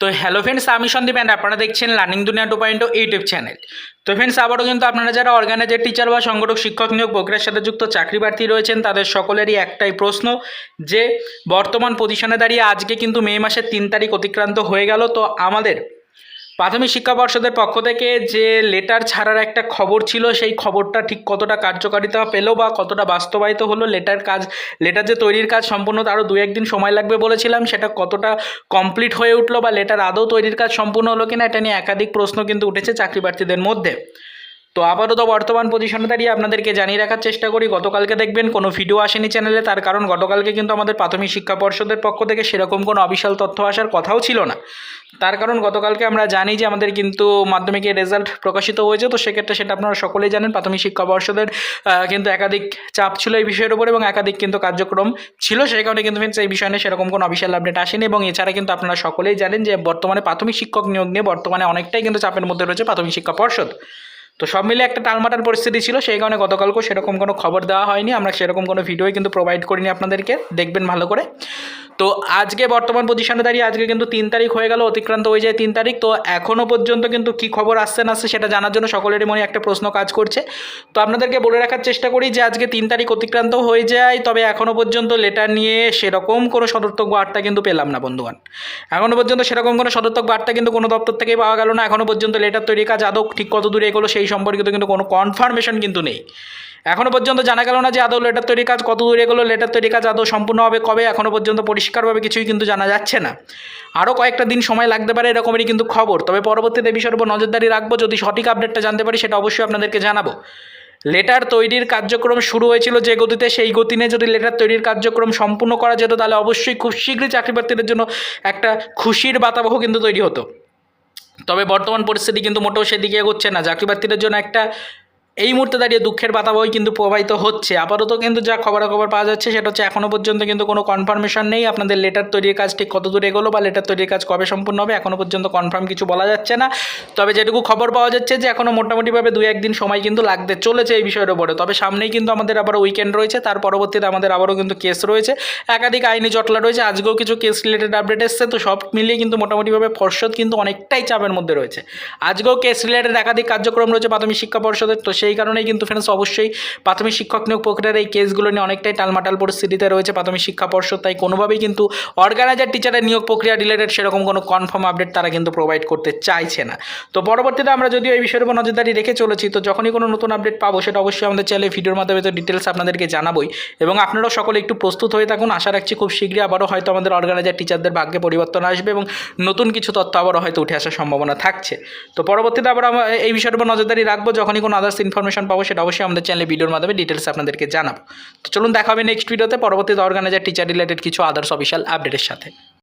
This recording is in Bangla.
তো হ্যালো ফ্রেন্ডস আমি সন্দীপ অ্যান্ড আপনারা দেখছেন learning Duniya two point YouTube channel তো ফ্রেন্ডস আবারও কিন্তু আপনারা যারা অর্গানাইজার টিচার বা সংগঠক, শিক্ষক নিয়োগ প্রক্রিয়ার সাথে যুক্ত চাকরি প্রার্থী রয়েছেন, তাদের সকলেরই একটাই প্রশ্ন যে, বর্তমান পজিশনে দাঁড়িয়ে আজকে কিন্তু মে মাসের তিন তারিখ অতিক্রান্ত হয়ে গেল। তো আমাদের প্রাথমিক শিক্ষা পর্ষদের পক্ষ থেকে যে লেটার ছাড়ার একটা খবর ছিল, সেই খবরটা ঠিক কতটা কার্যকারিতা পেল বা কতটা বাস্তবায়িত হলো লেটার কাজ লেটার যে তৈরির কাজ সম্পূর্ণ আরও দু একদিন সময় লাগবে বলেছিলাম, সেটা কতটা কমপ্লিট হয়ে উঠল বা লেটার আদৌ তৈরির কাজ সম্পূর্ণ হলো কিনা, এটা নিয়ে একাধিক প্রশ্ন কিন্তু উঠেছে চাকরি প্রার্থীদের মধ্যে। তো আপাতত বর্তমান পজিশনে দাঁড়িয়ে আপনাদেরকে জানিয়ে রাখার চেষ্টা করি। গতকালকে দেখবেন কোনো ভিডিও আসেনি চ্যানেলে তার কারণ গতকালকে কিন্তু আমাদের প্রাথমিক শিক্ষা পর্ষদের পক্ষ থেকে সেরকম কোনো অবিশাল তথ্য আসার কথাও ছিল না। তার কারণ গতকালকে আমরা জানি যে আমাদের কিন্তু মাধ্যমিকের রেজাল্ট প্রকাশিত হয়েছে, তো সেক্ষেত্রে সেটা আপনারা সকলেই জানেন। প্রাথমিক শিক্ষা পর্ষদের কিন্তু একাধিক চাপ ছিল এই বিষয়ের উপর এবং একাধিক কিন্তু কার্যক্রম ছিল। সেই কারণে কিন্তু friends, এই বিষয় নিয়ে সেরকম কোনো অফিসিয়াল আপডেট আসেনি এবং এছাড়া কিন্তু আপনারা সকলেই জানেন যে বর্তমানে প্রাথমিক শিক্ষক নিয়োগ নিয়ে বর্তমানে অনেকটাই কিন্তু চাপের মধ্যে রয়েছে প্রাথমিক শিক্ষা পর্ষদ। তো সব মিলে একটা টালমাটাল পরিস্থিতি ছিল, সেই কারণে গতকালকেও সেরকম কোনো খবর দেওয়া হয়নি। আমরা সেরকম কোনো ভিডিওই কিন্তু প্রোভাইড করিনি আপনাদেরকে। দেখবেন ভালো করে। তো আজকে বর্তমান পজিশনে দাঁড়িয়ে আজকে কিন্তু তিন তারিখ হয়ে গেল, অতিক্রান্ত হয়ে যায় তিন তারিখ। তো এখনও পর্যন্ত কিন্তু কি খবর আসছে না আসছে সেটা জানার জন্য সকলেরই মনে একটা প্রশ্ন কাজ করছে। তো আপনাদেরকে বলে রাখার চেষ্টা করি যে আজকে তিন তারিখ অতিক্রান্ত হয়ে যায়, তবে এখনও পর্যন্ত লেটার নিয়ে সেরকম কোনো সদর্থক বার্তা কিন্তু পেলাম না, বন্ধুগণ। এখনও পর্যন্ত সেরকম কোনো সদর্থক বার্তা কিন্তু কোনো দপ্তর থেকেই পাওয়া গেল না। এখনও পর্যন্ত লেটার তৈরি কাজ আদৌ ঠিক কত দূরে এগোলো সেই সম্পর্কিত কিন্তু কোনো কনফার্মেশন কিন্তু নেই। এখনও পর্যন্ত জানা গেল না যে আদৌ লেটার তৈরির কাজ কত দূরে এগোলো লেটার তৈরি কাজ আদৌ সম্পূর্ণ হবে কবে এখনও পর্যন্ত পরিষ্কারভাবে কিছুই কিন্তু জানা যাচ্ছে না। আরও কয়েকটা দিন সময় লাগতে পারে এরকমেরই কিন্তু খবর, তবে পরবর্তীতে বিষয়ের উপর নজরদারি রাখব, যদি সঠিক আপডেটটা জানতে পারি সেটা অবশ্যই আপনাদেরকে জানাব। লেটার তৈরির কার্যক্রম শুরু হয়েছিল যে গতিতে, সেই গতি নিয়ে যদি লেটার তৈরির কার্যক্রম সম্পূর্ণ করা যেত, তাহলে অবশ্যই খুব শীঘ্রই চাকরি প্রার্থীদের জন্য একটা খুশির বাতাবহ কিন্তু তৈরি হতো। তবে বর্তমান পরিস্থিতি কিন্তু মোটেও সেদিকে এগোচ্ছে না। চাকরি প্রার্থীদের জন্য একটা এই মুহূর্তে দাঁড়িয়ে দুঃখের বাতাবহই কিন্তু প্রবাহিত হচ্ছে। আপাতত কিন্তু যা খবরাখবর পাওয়া যাচ্ছে সেটা হচ্ছে এখনও পর্যন্ত কিন্তু কোনো কনফার্মেশন নেই। আপনাদের লেটার তৈরির কাজ ঠিক কত দূর এগোলো বা লেটার তৈরির কাজ কবে সম্পূর্ণ হবে এখনও পর্যন্ত কনফার্ম কিছু বলা যাচ্ছে না। তবে যেটুকু খবর পাওয়া যাচ্ছে যে এখনও মোটামুটিভাবে দুই একদিন সময় কিন্তু লাগতে চলেছে এই বিষয়ের উপরে। তবে সামনেই কিন্তু আমাদের আবারও উইকেন্ড রয়েছে, তার পরবর্তীতে আমাদের আবারও কিন্তু কেস রয়েছে। একাধিক আইনি জটলা রয়েছে, আজকেও কিছু কেস রিলেটেড আপডেট এসছে, তো সব মিলিয়ে কিন্তু মোটামুটিভাবে পর্ষদ কিন্তু অনেকটাই চাপের মধ্যে রয়েছে। আজকেও কেস রিলেটেড একাধিক কার্যক্রম রয়েছে প্রাথমিক শিক্ষা পর্ষদের, তো সেই কারণেই কিন্তু ফ্রেন্ডস অবশ্যই প্রাথমিক শিক্ষক নিয়োগ প্রক্রিয়ার এই কেসগুলো নিয়ে অনেকটাই টালমাটাল পরিস্থিতিতে রয়েছে প্রাথমিক শিক্ষা পর্ষদ। তাই কোনোভাবেই কিন্তু অর্গানাইজার টিচারের নিয়োগ প্রক্রিয়া রিলেটেড সেরকম কোনো কনফার্ম আপডেট তারা কিন্তু প্রোভাইড করতে চাইছে না। তো পরবর্তীতে আমরা যদিও এই বিষয়ের উপর নজরদারি রেখে চলেছি, তো যখনই কোনো নতুন আপডেট পাবো সেটা অবশ্যই আমাদের চ্যানেলে ভিডিওর মাধ্যমে তো ডিটেলস আপনাদেরকে জানাবোই। এবং আপনারাও সকলে একটু প্রস্তুত হয়ে থাকুন। আশা রাখছি খুব শীঘ্রই আবারও হয়তো আমাদের অর্গানাইজার টিচারদের ভাগ্যে পরিবর্তন আসবে এবং নতুন কিছু তথ্য আবারও হয়তো উঠে আসার সম্ভাবনা থাকছে। তো পরবর্তীতে আবার এই বিষয়ের উপর নজরদারি রাখব। যখনই কোনো আদার্স ইনফরমেশন পাবো, সেটা অবশ্যই আমাদের চ্যানেলে ভিডিওর মাধ্যমে ডিটেলস আপনাদেরকে জানাব। তো চলুন দেখা হবে নেক্সট ভিডিওতে পরবর্তীতে অর্গানাইজার টিচার রিলেটেড কিছু আদার্স অফিসিয়াল আপডেটের সাথে।